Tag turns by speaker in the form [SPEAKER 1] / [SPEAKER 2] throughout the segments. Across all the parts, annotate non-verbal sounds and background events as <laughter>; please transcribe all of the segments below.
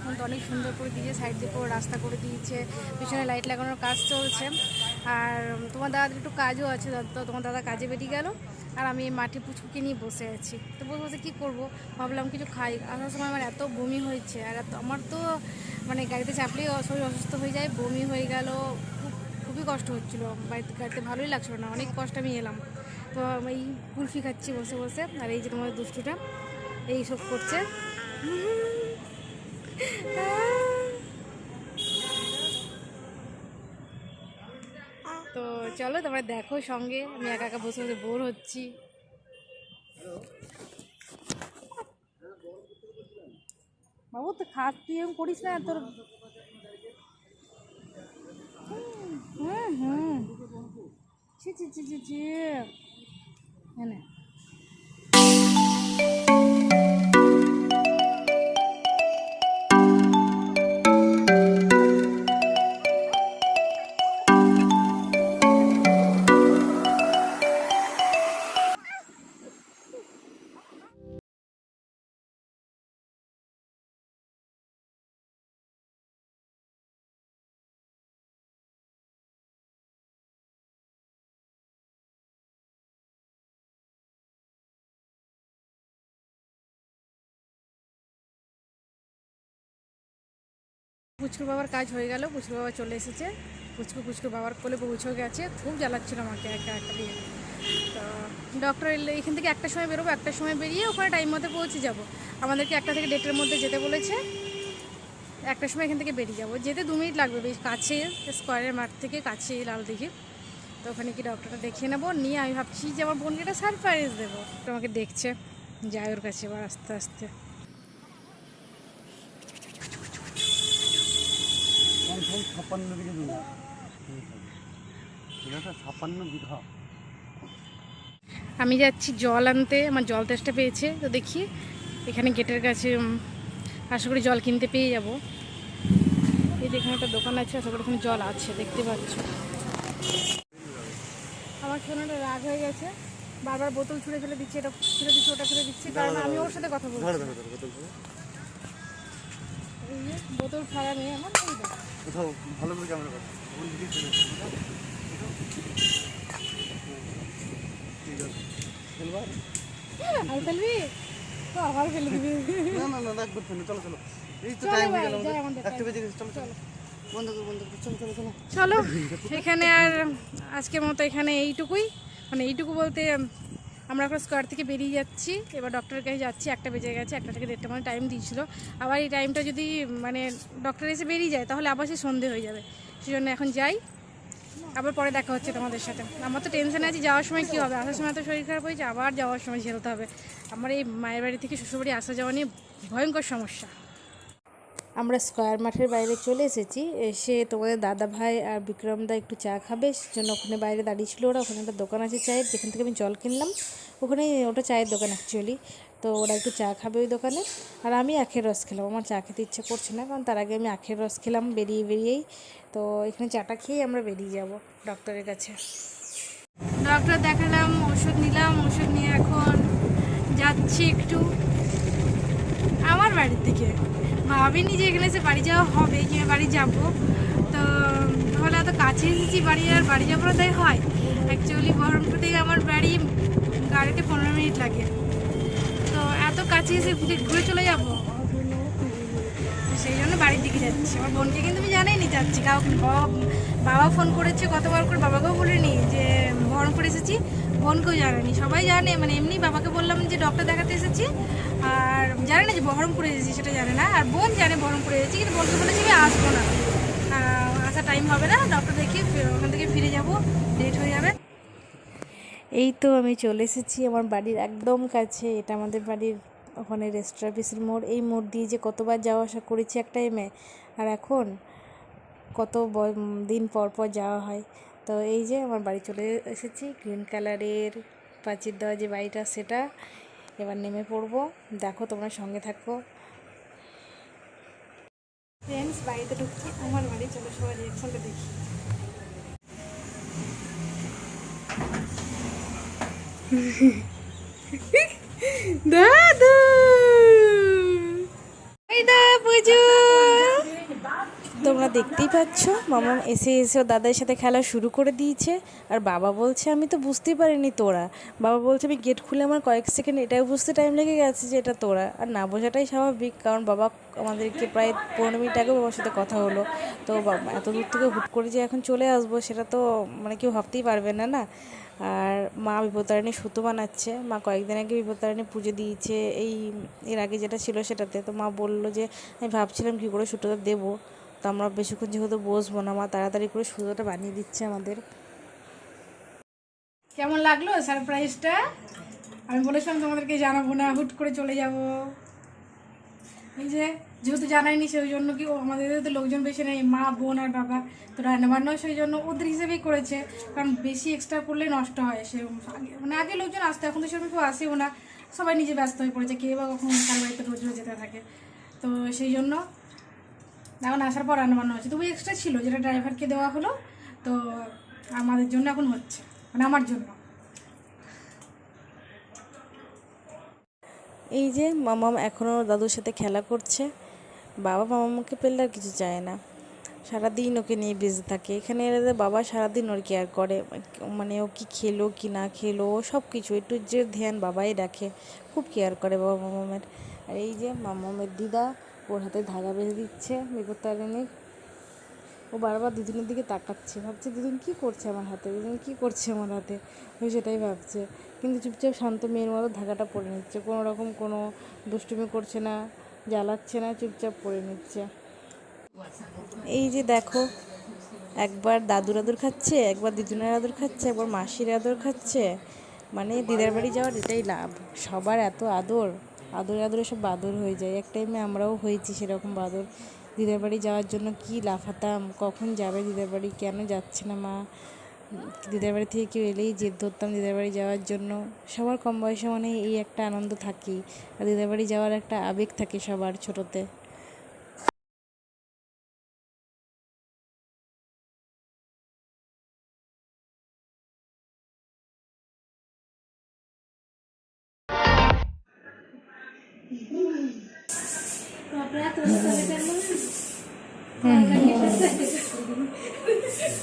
[SPEAKER 1] এখন তো অনেক সুন্দর করে দিয়েছে সাইড দিয়ে পুরো রাস্তা করে দিয়েছে, পিছনে লাইট লাগানোর কাজ চলছে। আর তোমার দাদার একটু কাজও আছে, তো তোমার দাদা কাজে বেরিয়ে গেল, আর আমি মাঠে পুচকুকে নিয়ে বসে আছি। তো বসে বসে কী করব? ভাবলাম কিছু খাই। আসার সময় আমার এত বমি হয়েছে, আর এত আমার তো মানে গাড়িতে চাপলেই শরীর অসুস্থ হয়ে যায়, বমি হয়ে গেল। খুব খুবই কষ্ট হচ্ছিল। বাড়িতে গাড়িতে ভালোই লাগছিল না, অনেক কষ্ট আমি এলাম। তো আমি কুলফি খাচ্ছি বসে বসে আর এই যে তোমার দুষ্টুটা, এই সব করছে তো চলো তোমরা দেখো সঙ্গে। আমি একা একা বসে বসে বোর হচ্ছি। বাবু তো খাস, তুই এরকম করিস না, তোর হুম হুম। ছি ছি ছি ছি ছি। পুচকুর বাবার কাজ হয়ে গেল পুচকুর বাবা চলে এসেছে। পুচকু পুচকুর বাবার কোলে পৌঁছেও গেছে, খুব জ্বালাচ্ছিল আমাকে একা একা দিয়ে। তো ডক্টর এলে এখান থেকে একটা সময় বেরোবো, একটা সময় বেরিয়ে ওখানে টাইম মতো পৌঁছে যাব। আমাদেরকে একটা থেকে ডেটের মধ্যে যেতে বলেছে। একটা সময় এখান থেকে বেরিয়ে যাব। যেতে দু মিনিট লাগবে, বেশ কাছে স্কোয়ারের মাঠ থেকে কাছে, লাল দিঘি। তো ওখানে কি ডক্টরটা দেখিয়ে নেব। নিয়ে আমি ভাবছি যে আমার বোনকে একটা সারপ্রাইজ দেবো। তো আমাকে দেখছে, যাই ওর কাছে এবার আস্তে আস্তে।
[SPEAKER 2] সংখ্যায় ছাপ্পান্ন বিঘে জমি। ঠিক আছে ছাপ্পান্ন বিঘা।
[SPEAKER 1] আমি যাচ্ছি জল আনতে আমার জল তেষ্টা পেয়েছে তো দেখি এখানে গেটের কাছে আশা করি জল কিনতে পেয়ে যাব। এই যে এখানে একটা দোকান আছে আশা করি এখানে জল আছে দেখতে পাচ্ছ। আমার সোনাটা রাগ হয়ে গেছে বারবার বোতল ছুঁড়ে ফেলে দিচ্ছে এটা ছুঁড়ে দিচ্ছে ওটা ছুঁড়ে দিচ্ছে কারণ আমি ওর সাথে কথা বলছি।
[SPEAKER 2] ধরো ধরো ধরো বোতল ধরো।
[SPEAKER 1] এই যে বোতল ছাড়া নেই আমার
[SPEAKER 2] কোথাও ভালো করে ক্যামেরা করো ওখান থেকেই চলে এসো। ঠিক আছে খেলবা?
[SPEAKER 1] আর ফেলবি তো আবার ফেলে দিবি
[SPEAKER 2] না না না একবার ফেলে চলো চলো এই তো টাইম হয়ে গেল আমাদের।
[SPEAKER 1] আমাদের
[SPEAKER 2] একটা বেজে গেছে চলো চলো বন্ধ করো বন্ধ করো চলো চলো চলো
[SPEAKER 1] চলো এখানে আর আজকের মতো এখানে এইটুকুই মানে এইটুকু বলতে আমরা এখন স্কোয়ার থেকে বেরিয়ে যাচ্ছি। এবার ডক্টরের কাছে যাচ্ছি, একটা বেজে গেছে, একটা থেকে দেড়টা মানে টাইম দিয়েছিলো। আবার এই টাইমটা যদি মানে ডক্টর এসে বেরিয়ে যায়, তাহলে আবার সে সন্ধে হয়ে যাবে। সেই জন্য এখন যাই। আবার পরে দেখা হচ্ছে তোমাদের সাথে। আমার তো টেনশন আছে, যাওয়ার সময় কী হবে? আসার সময় তো শরীর খারাপ হয়েছে, আবার যাওয়ার সময় ঝেলতে হবে। আমার এই মায়ের বাড়ি থেকে শ্বশুরবাড়ি আসা যাওয়া নিয়ে ভয়ঙ্কর সমস্যা। আমরা স্কোয়ার মাঠের বাইরে চলে এসেছি। এসে তোমাদের দাদা ভাই আর বিক্রম দা একটু চা খাবে, সেজন্য ওখানে বাইরে দাঁড়িয়ে ছিল ওরা। ওখানে একটা দোকান আছে চায়ের, যেখান থেকে আমি জল কিনলাম। ওখানে ওটা চায়ের দোকান অ্যাকচুয়ালি তো ওরা একটু চা খাবে ওই দোকানে। আর আমি আখের রস খেলাম। আমার চা খেতে ইচ্ছে করছে না, কারণ তার আগে আমি আখের রস খেলাম, বেরিয়ে বেরিয়েই। তো এখানে চাটা খেয়েই আমরা বেরিয়ে যাব ডক্টরের কাছে। ডক্টর দেখালাম, ওষুধ নিলাম। ওষুধ নিয়ে এখন যাচ্ছি একটু। আমার বাড়ির থেকে ভাবিনি যে এখানে এসে বাড়ি যাওয়া হবে, কি বাড়ি যাব। তো তাহলে এত কাছে এসেছি বাড়ি আর বাড়ি যাব না, তাই হয়। অ্যাকচুয়ালি বহরমপুর থেকে আমার বাড়ি গাড়িতে পনেরো মিনিট লাগে। তো এত কাছে এসে ঘুরে ঘুরে চলে যাব। সেই জন্য বাড়ির দিকে যাচ্ছি। আমার বোনকে কিন্তু আমি জানাইনি যাচ্ছি। কাউকে বাবা বাবা ফোন করেছে, কতবার করে বাবাকেও বলিনি যে বহরমপুর এসেছি। বোনকেও জানানি সবাই জানে মানে এমনি বাবাকে বললাম যে, ডক্টর দেখাতে এসেছি। আর জানে না যে বহরমপুরে এসেছি, সেটা জানে না। আর বোন জানে বহরমপুরে এসেছি, কিন্তু বোনকে বলেছি আমি আসব না। আসার টাইম হবে না ডক্টর ফিরে- ওখান থেকে ফিরে যাব লেট হয়ে যাবে। এই তো আমি চলে এসেছি আমার বাড়ির একদম কাছে, এটা আমাদের বাড়ির ওখানে রেস্ট অফিসের মোড়। এই মোড় দিয়ে যে কতবার যাওয়া আসা করেছি এক টাইমে আর এখন কত দিন পর পর যাওয়া হয়। তো এই যে আমার বাড়ি চলে এসেছি গ্রিন কালারের প্রাচীর দেওয়া যে বাড়িটা, সেটা এবার নেমে পড়ব। দেখো তোমরা সঙ্গে থাকো। ফ্রেন্ডস বাড়িতে ঢুকছি আমার বাড়ি চলো সবাই রিয়াকশনটা দেখি। <laughs> <laughs>
[SPEAKER 3] দা দেখতেই পাচ্ছ, মামা এসে এসে ওর দাদার সাথে খেলা শুরু করে দিয়েছে। আর বাবা বলছে, আমি তো বুঝতেই পারিনি তোরা। বাবা বলছে, আমি গেট খুলে আমার কয়েক সেকেন্ড এটাও বুঝতে টাইম লেগে গেছে যে এটা তোরা। আর না বোঝাটাই স্বাভাবিক, কারণ বাবা আমাদেরকে প্রায় পনেরো মিনিট আগে বাবার সাথে কথা হলো। তো বাবা এত দূর থেকে হুট করে যে এখন চলে আসব, সেটা তো মানে কেউ ভাবতেই পারবে না না? আর মা বিপত্তারিণী সুতো বানাচ্ছে। মা কয়েকদিন আগে বিপত্তারিণী পুজো দিয়েছে। এই, এর আগে যেটা ছিল সেটাতে তো মা বলল যে, আমি ভাবছিলাম কী করে সুতোটা দেবো। তো আমরা বেশিক্ষণ যেহেতু বসবো না, মা তাড়াতাড়ি করে সুতোটা বানিয়ে দিচ্ছে আমাদের। কেমন লাগল সারপ্রাইজটা? আমি বলেছিলাম তোমাদেরকে জানাব না, হুট করে চলে যাব। এই যে, যেহেতু জানাইনি, সেই জন্য কি আমাদের তো লোকজন বেশি নেই, মা, বোন আর বাবা তো রান্না রান্নাবান্নাও সেই জন্য ওদের হিসেবেই করেছে, কারণ বেশি এক্সট্রা করলে নষ্ট হয় সে আগে মানে আগে লোকজন আসতো, এখন তো সেরকম কেউ আসেও না, সবাই নিজে ব্যস্ত হয়ে পড়েছে, কে বা কখন কার বাড়িতে রোজ রোজ যেতে থাকে। তো সেই জন্য এখন আসার পর রান্নাবান্না হচ্ছে। তবু এক্সট্রা ছিল যেটা ড্রাইভারকে দেওয়া হলো, তো আমাদের জন্য এখন হচ্ছে মানে আমার জন্য। এই যে মামাম এখনও দাদুর সাথে খেলা করছে, বাবা মামাকে পেলে আর কিছু চায় না। সারাদিন ওকে নিয়ে বেঁচে থাকে। এখানে এলে বাবা সারাদিন ওর কেয়ার করে মানে ও কি খেলো, কি না খেলো সব কিছু একটু যে ধ্যান বাবাই রাখে, খুব কেয়ার করে বাবা মামামের আর এই যে মামামের দিদা ওর হাতে ধাগা বেঁধে দিচ্ছে বিপত্তারিণীর। ও বারবার দিদুনের দিকে তাকাচ্ছে। ভাবছে দিদুন কী করছে আমার হাতে? দিদুন কী করছে আমার হাতে? ও সেটাই ভাবছে। কিন্তু চুপচাপ শান্ত মেয়ের মতো ধাগাটা পরে নিচ্ছে। কোনো রকম কোনো দুষ্টুমি করছে না, জ্বালাচ্ছে না, চুপচাপ পরে নিচ্ছে। এই যে দেখো, একবার দাদুর আদর খাচ্ছে, একবার দিদুনের আদর খাচ্ছে, একবার মাসির আদর খাচ্ছে। মানে দিদার বাড়ি যাওয়ার এটাই লাভ। সবার এত আদর। আদরে আদরে সব বাদর হয়ে যায়। এক টাইমে আমরাও হয়েছি সেরকম বাদর। দিদার বাড়ি যাওয়ার জন্য কি লাফাতাম? কখন যাবে দিদার বাড়ি? কেন যাচ্ছে না মা? দিদার বাড়ি থেকে কেউ এলেই জেদ ধরতাম দিদার বাড়ি যাওয়ার জন্য। সবার কম বয়সে মানে এই একটা আনন্দ থাকেই। আর দিদার বাড়ি যাওয়ার একটা আবেগ থাকে সবার ছোটোতে।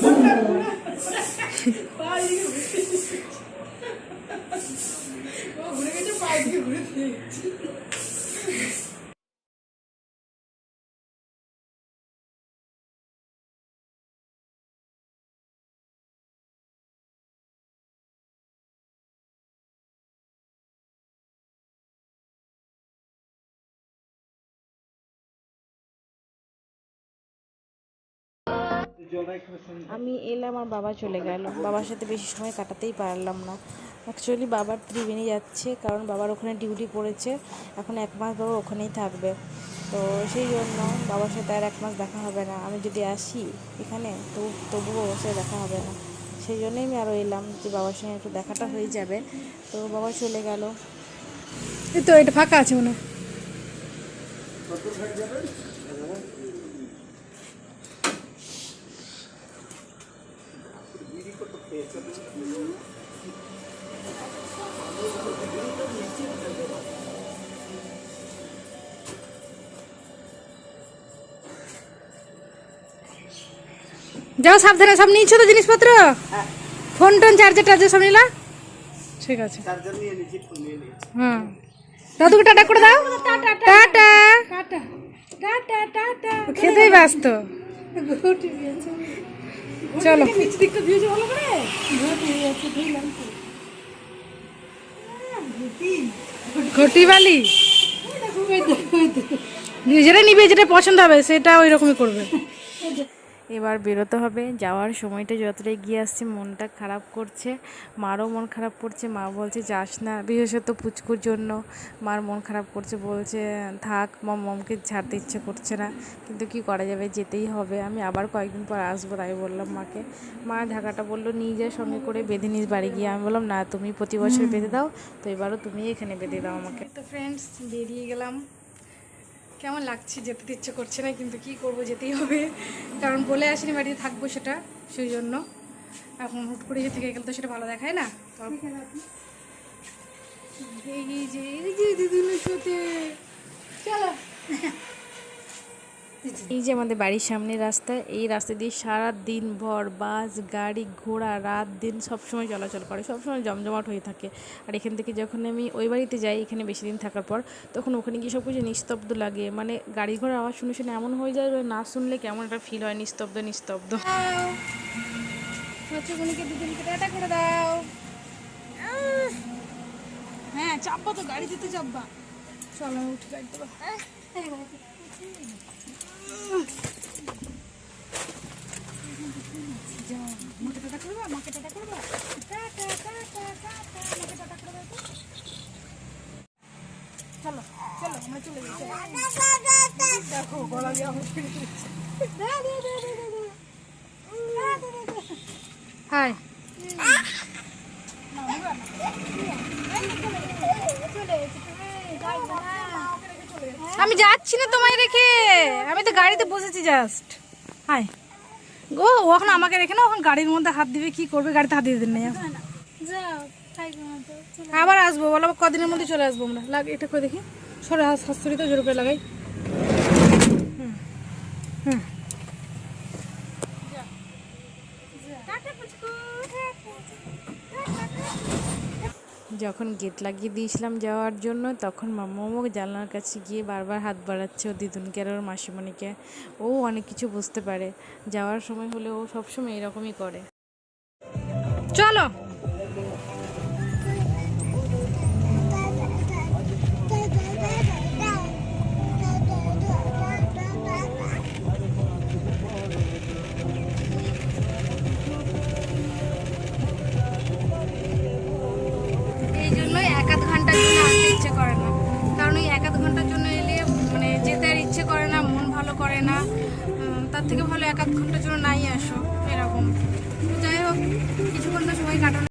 [SPEAKER 3] Oh, আমি এলাম আর বাবা চলে গেল। বাবার সাথে বেশি সময় কাটাতেই পারলাম না। অ্যাকচুয়ালি বাবার ত্রিবেণী যাচ্ছে, কারণ বাবার ওখানে ডিউটি পড়েছে। এখন এক মাস বাবা ওখানেই থাকবে। তো সেই জন্য বাবার সাথে আর এক মাস দেখা হবে না। আমি যদি আসি এখানে, তো তবুও সাথে দেখা হবে না। সেই জন্যই আমি আরও এলাম যে বাবার সঙ্গে একটু দেখাটা হয়ে যাবে। তো বাবা চলে গেল। তো, এটা ফাঁকা আছে মনে যাও সাবধানে সব নিয়েছো তো জিনিসপত্র? ফোন টোন চার্জার টার্জার সব নিলা? ঠিক আছে। হ্যাঁ। দাদুকে টাটা করে দাও। টাটা। টাটা। Tata tata. খেতেই ব্যস্ত। চলো। ঘটি বালি যেটা নিবে যেটা পছন্দ হবে সেটা ওই রকমই করবে। এবার বেরোতে হবে। যাওয়ার সময়টা যতটা এগিয়ে আসছে মনটা খারাপ করছে। মারও মন খারাপ করছে। মা বলছে যাস না বিশেষত পুচকুর জন্য। মার মন খারাপ করছে বলছে থাক মম মমকে ছাড়তে ইচ্ছে করছে না। কিন্তু কি করা যাবে? যেতেই হবে। আমি আবার কয়েকদিন পর আসব তাই বললাম মাকে। মা ঢাকাটা বলল নিয়ে সঙ্গে করে বেঁধে নিস বাড়ি গিয়ে। আমি বললাম না তুমি প্রতি বছর বেঁধে দাও তো এবারও তুমি এখানে বেঁধে দাও আমাকে। তো ফ্রেন্ডস বেরিয়ে গেলাম। কেমন লাগছে? যেতে ইচ্ছে করছে না, কিন্তু কি করব? যেতেই হবে। কারণ বলে আসেনি বাড়িতে থাকব সেটা, সেই জন্য। এখন হুট করে যে থেকে গেলে তো সেটা ভালো দেখায় না?
[SPEAKER 1] এই যে এই যে দিদি চলো। এই যে আমাদের বাড়ির সামনে রাস্তা, এই রাস্তা দিয়ে সারা দিন ভর বাস, গাড়ি ঘোড়া, রাত দিন সবসময় চলাচল করে, সবসময় জমজমাট হয়ে থাকে। আর এখান থেকে যখন আমি ওই বাড়িতে যাই, এখানে বেশি দিন থাকার পর, তখন ওখানে গিয়ে সব কিছু নিস্তব্ধ লাগে। মানে গাড়ি ঘোড়ার আওয়াজ শুনে শুনে এমন হয়ে যায় না শুনলে কেমন একটা ফিল হয়, নিস্তব্ধ নিস্তব্ধ। টাটা করে দাও। হ্যাঁ চাপবা তো, গাড়ি দিতে চাপবা। চলো, উঠে গাড়ি দেবো মাকে টাটা করবা মাকে টাটা করবা টাটা টাটা টাটা মাকে টাটা করবা তো চলো চলো আমরা চলে যাই দেখো গলা দিয়ে আমার ফিরে হাই আমি যাচ্ছি না তোমায় রেখে। আমি তো গাড়িতে বসেছি জাস্ট হাই গো ও এখন আমাকে রেখে না ওখানে গাড়ির মধ্যে হাত দিবে কি করবে? গাড়িতে হাত দিয়ে দিন না আবার আসব বলো কদিনের মধ্যে চলে আসব আমরা। লাগে এটা করে দেখি। সরে হাত শাশুড়ি তো জোর করে লাগাই। যখন গেট লাগিয়ে দিয়েছিলাম যাওয়ার জন্য, তখন মামামো জানলার কাছে গিয়ে বারবার হাত বাড়াচ্ছে ও দিদুনকে আর ওর মাসিমণিকে। ও অনেক কিছু বুঝতে পারে। যাওয়ার সময় হলে ও সবসময় এরকমই করে। চলো! থেকে ভালো এক আধ ঘণ্টার জন্য নাই আসো, এরকম। যাই হোক, কিছুক্ষণ তো সময় কাটানো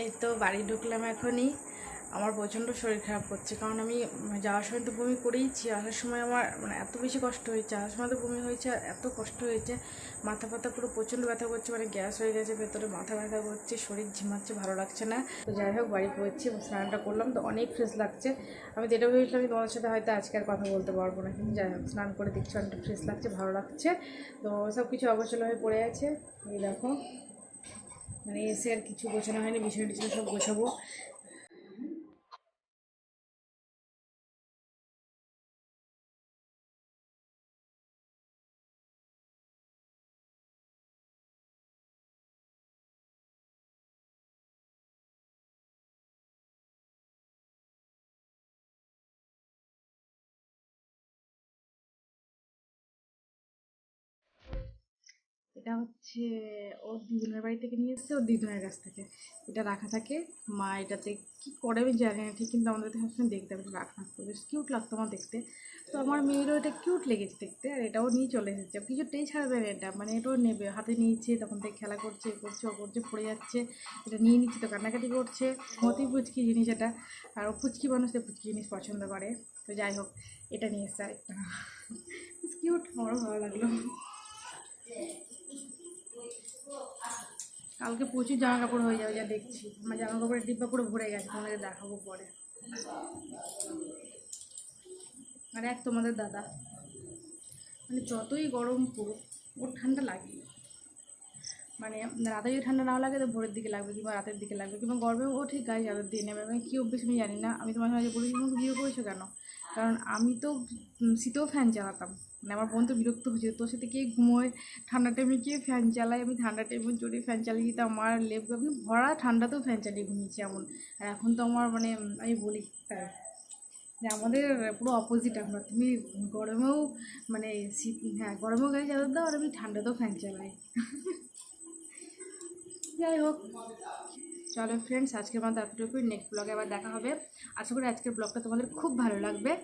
[SPEAKER 1] এই তো বাড়ি ঢুকলাম এখনই। আমার প্রচণ্ড শরীর খারাপ করছে। কারণ আমি যাওয়ার সময় তো বমি করেইছি আসার সময় আমার মানে এত বেশি কষ্ট হয়েছে, আসার সময় তো বমি হয়েছে, আর এত কষ্ট হয়েছে, মাথা ফাথা পুরো প্রচণ্ড ব্যথা করছে মানে গ্যাস হয়ে গেছে, ভেতরে মাথা ব্যথা করছে, শরীর ঝিমাচ্ছে ভালো লাগছে না। তো যাই হোক, বাড়ি পড়ছি স্নানটা করলাম, তো অনেক ফ্রেশ লাগছে। আমি যেটা ভেবেছিলাম আমি তোমাদের সাথে হয়তো আজকে আর কথা বলতে পারব না, কিন্তু যাই হোক, স্নান করে দেখছি অনেকটা ফ্রেশ লাগছে, ভালো লাগছে। তো সব কিছু অগোছালো হয়ে পড়ে আছে, এই দেখো। মানে এসে আর কিছু গোছানো হয়নি, বিছানা টিছানা সব গোছাবো। এটা হচ্ছে ওর দিদুনের বাড়ি থেকে নিয়ে এসেছে ওর দিদুনের কাছ থেকে। এটা রাখা থাকে। মা এটাতে কী করে আমি জানি না, ঠিক কিন্তু আমাদের সবসময় দেখতে হবে রাখা বেশ কিউট লাগতো আমার দেখতে। তো আমার মেয়েরও এটা কিউট লেগেছে দেখতে, আর এটাও নিয়ে চলে এসেছে। কিছুতেই ছাড়বে না, এটা মানে এটাও নেবে। হাতে নিয়েছে, তখন থেকে খেলা করছে, এ করছে, ও করছে, পড়ে যাচ্ছে। এটা নিয়ে নিচ্ছে, তো কান্নাকাটি করছে। মতি পুচকি জিনিস এটা। আর ও পুচকি মানুষ, তো পুচকি জিনিস পছন্দ করে। তো যাই হোক, এটা নিয়ে এসছে আরেকটা। কিউট আমারও ভালো লাগল। কালকে প্রচুর জামা কাপড় হয়ে যাবে, যা দেখছি। আমার জামা কাপড়ের ডিব্বা পুরো ভরে গেছে তোমাদের দেখাবো পরে। আর এক তোমাদের দাদা। মানে যতই গরম পড়ুক, ওর ঠান্ডা লাগে মানে রাতে যদি ঠান্ডা না লাগে, তো ভোরের দিকে লাগবে কিংবা রাতের দিকে লাগবে, কিংবা গরমে ও ঠিক গায়ে চাদর দিয়ে নেবে। মানে কী অভ্যেস আমি জানি না। আমি তোমার মাঝে বলি তুমি বিয়ে করেছ কেন? কারণ আমি তো শীতেও ফ্যান চালাতাম। মানে আমার বোন তো বিরক্ত হয়েছে তোর সাথে কে ঘুমোয়, ঠান্ডা টাইমে কে ফ্যান চালায়? আমি ঠান্ডা টাইমে জোরে ফ্যান চালিয়ে দিতাম, আমার লেপ আমি ভরা ঠান্ডাতেও ফ্যান চালিয়ে ঘুমিয়েছি এমন। আর এখন তো আমার মানে আমি বলি যে আমাদের পুরো অপোজিট আমরা। তুমি গরমেও মানে শীত হ্যাঁ গরমেও গায়ে চাদর দাও, আর আমি ঠান্ডাতেও ফ্যান চালাই। যাই হোক, চলো ফ্রেন্ডস আজকের মতো এতটুকুই। নেক্সট ব্লগে আবার দেখা হবে। আশা করি আজকের ব্লগটা তোমাদের খুব ভালো লাগবে।